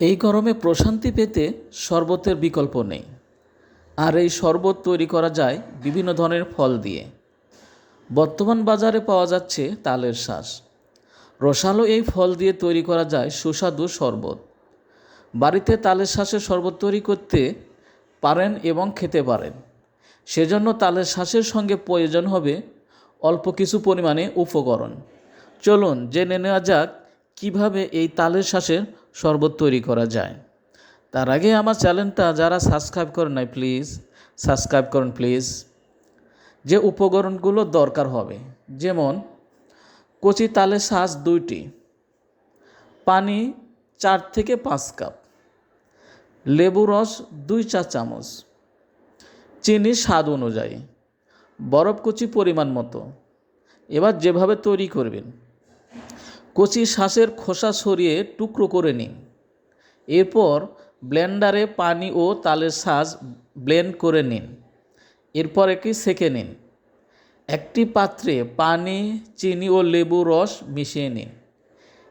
এই গরমে প্রশান্তি পেতে শরবতের বিকল্প নেই। আর এই শরবত তৈরি করা যায় বিভিন্ন ধরনের ফল দিয়ে। বর্তমান বাজারে পাওয়া যাচ্ছে তালের শ্বাস রসালো এই ফল দিয়ে তৈরি করা যায় সুস্বাদু শরবত। বাড়িতে তালের শ্বাসের শরবত তৈরি করতে পারেন এবং খেতে পারেন। সেজন্য তালের শ্বাসের সঙ্গে প্রয়োজন হবে অল্প কিছু পরিমাণে উপকরণ। চলুন জেনে নেওয়া যাক কীভাবে এই তালের শ্বাসের শরবত তৈরি করা যায়। তার আগে আমার চ্যানেলটা যারা সাবস্ক্রাইব করেন নাই, প্লিজ সাবস্ক্রাইব করুন, প্লিজ। যে উপকরণগুলো দরকার হবে, যেমন কচি তালের শ্বাস দুইটি, পানি চার থেকে পাঁচ কাপ, লেবু রস দুই চা চামচ, চিনি স্বাদ অনুযায়ী, বরফ কুচি পরিমাণ মতো। এবার যেভাবে তৈরি করবেন কচি শ্বাসের খোসা সরিয়ে টুকরো করে নিন। এরপর ব্লেন্ডারে পানি ও তালের শ্বাস ব্লেন্ড করে নিন। এরপর এটি সেকে নিন। একটি পাত্রে পানি, চিনি ও লেবু রস মিশিয়ে নিন।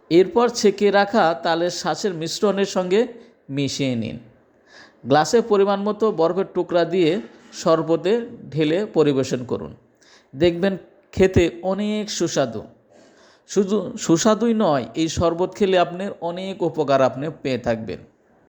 এরপর ছেঁকে রাখা তালের শ্বাসের মিশ্রণের সঙ্গে মিশিয়ে নিন। গ্লাসে পরিমাণ মতো বরফের টুকরা দিয়ে শরবতে ঢেলে পরিবেশন করুন। দেখবেন খেতে অনেক সুস্বাদু। শুধু সুস্বাদুই নয় এই শরবত খেলে আপনার অনেক উপকার আপনি পেয়ে থাকবেন।